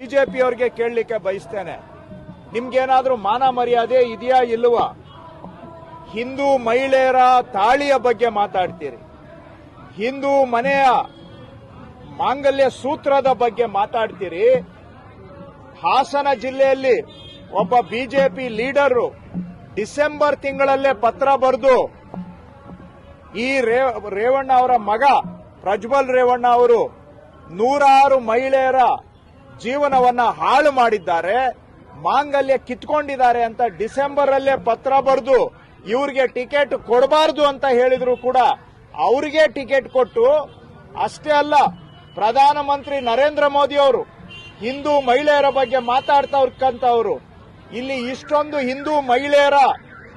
ಬಿಜೆಪಿಯವ್ರಿಗೆ ಕೇಳಲಿಕ್ಕೆ ಬಯಸ್ತೇನೆ. ನಿಮ್ಗೇನಾದ್ರೂ ಮಾನ ಮರ್ಯಾದೆ ಇದೆಯಾ ಇಲ್ವಾ? ಹಿಂದೂ ಮಹಿಳೆಯರ ತಾಳಿಯ ಬಗ್ಗೆ ಮಾತಾಡ್ತೀರಿ. ಹಿಂದೂ ಮನೆಯ ಮಾಂಗಲ್ಯ ಸೂತ್ರದ ಬಗ್ಗೆ ಮಾತಾಡ್ತೀರಿ. ಹಾಸನ ಜಿಲ್ಲೆಯಲ್ಲಿ ಒಬ್ಬ ಬಿಜೆಪಿ ಲೀಡರ್ ಡಿಸೆಂಬರ್ ತಿಂಗಳಲ್ಲೇ ಪತ್ರ ಬರೆದು ಈ ರೇವಣ್ಣ ಅವರ ಮಗ ಪ್ರಜ್ವಲ್ ರೇವಣ್ಣ ಅವರು ನೂರಾರು ಮಹಿಳೆಯರ ಜೀವನವನ್ನ ಹಾಳು ಮಾಡಿದ್ದಾರೆ, ಮಾಂಗಲ್ಯ ಕಿತ್ಕೊಂಡಿದ್ದಾರೆ ಅಂತ ಡಿಸೆಂಬರ್ ಅಲ್ಲೇ ಪತ್ರ ಬರೆದು, ಇವ್ರಿಗೆ ಟಿಕೆಟ್ ಕೊಡಬಾರದು ಅಂತ ಹೇಳಿದ್ರು ಕೂಡ ಅವರಿಗೆ ಟಿಕೆಟ್ ಕೊಟ್ಟು, ಅಷ್ಟೇ ಅಲ್ಲ, ಪ್ರಧಾನಮಂತ್ರಿ ನರೇಂದ್ರ ಮೋದಿ ಅವರು, ಹಿಂದೂ ಮಹಿಳೆಯರ ಬಗ್ಗೆ ಮಾತಾಡ್ತಕ್ಕಂಥವ್ರು ಇಲ್ಲಿ ಇಷ್ಟೊಂದು ಹಿಂದೂ ಮಹಿಳೆಯರ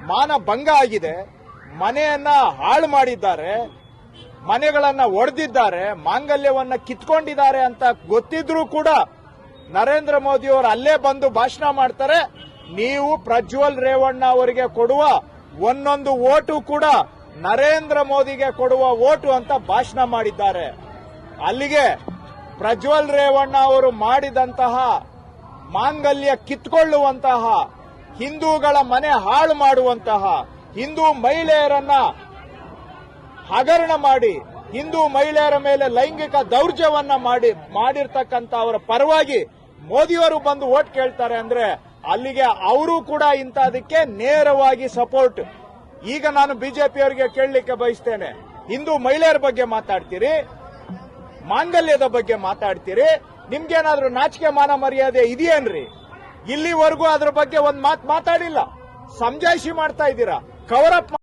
ಮಾನ ಭಂಗ ಆಗಿದೆ, ಮನೆಯನ್ನ ಹಾಳು ಮಾಡಿದ್ದಾರೆ, ಮನೆಗಳನ್ನ ಒಡೆದಿದ್ದಾರೆ, ಮಾಂಗಲ್ಯವನ್ನ ಕಿತ್ಕೊಂಡಿದ್ದಾರೆ ಅಂತ ಗೊತ್ತಿದ್ರೂ ಕೂಡ ನರೇಂದ್ರ ಮೋದಿ ಅವರು ಅಲ್ಲೇ ಬಂದು ಭಾಷಣ ಮಾಡ್ತಾರೆ. ನೀವು ಪ್ರಜ್ವಲ್ ರೇವಣ್ಣ ಅವರಿಗೆ ಕೊಡುವ ಒಂದೊಂದು ಓಟು ಕೂಡ ನರೇಂದ್ರ ಮೋದಿಗೆ ಕೊಡುವ ಓಟು ಅಂತ ಭಾಷಣ ಮಾಡಿದ್ದಾರೆ. ಅಲ್ಲಿಗೆ ಪ್ರಜ್ವಲ್ ರೇವಣ್ಣ ಅವರು ಮಾಡಿದಂತಹ ಮಾಂಗಲ್ಯ ಕಿತ್ಕೊಳ್ಳುವಂತಹ, ಹಿಂದೂಗಳ ಮನೆ ಹಾಳು ಮಾಡುವಂತಹ, ಹಿಂದೂ ಮಹಿಳೆಯರನ್ನ ಹಗರಣ ಮಾಡಿ ಹಿಂದೂ ಮಹಿಳೆಯರ ಮೇಲೆ ಲೈಂಗಿಕ ದೌರ್ಜವನ್ನ ಮಾಡಿ, ಮಾಡಿರ್ತಕ್ಕಂಥ ಅವರ ಪರವಾಗಿ ಮೋದಿಯವರು ಬಂದು ಓಟ್ ಕೇಳ್ತಾರೆ ಅಂದ್ರೆ ಅಲ್ಲಿಗೆ ಅವರು ಕೂಡ ಇಂಥದಕ್ಕೆ ನೇರವಾಗಿ ಸಪೋರ್ಟ್. ಈಗ ನಾನು ಬಿಜೆಪಿಯವರಿಗೆ ಕೇಳಲಿಕ್ಕೆ ಬಯಸ್ತೇನೆ. ಹಿಂದೂ ಮಹಿಳೆಯರ ಬಗ್ಗೆ ಮಾತಾಡ್ತೀರಿ, ಮಾಂಗಲ್ಯದ ಬಗ್ಗೆ ಮಾತಾಡ್ತೀರಿ, ನಿಮ್ಗೇನಾದ್ರೂ ನಾಚಿಕೆ ಮಾನ ಮರ್ಯಾದೆ ಇದೆಯೇನ್ರಿ? ಇಲ್ಲಿವರೆಗೂ ಅದ್ರ ಬಗ್ಗೆ ಒಂದ್ ಮಾತು ಮಾತಾಡಿಲ್ಲ. ಸಮಜಾಯಿಷಿ ಮಾಡ್ತಾ ಇದ್ದೀರಾ? Cover up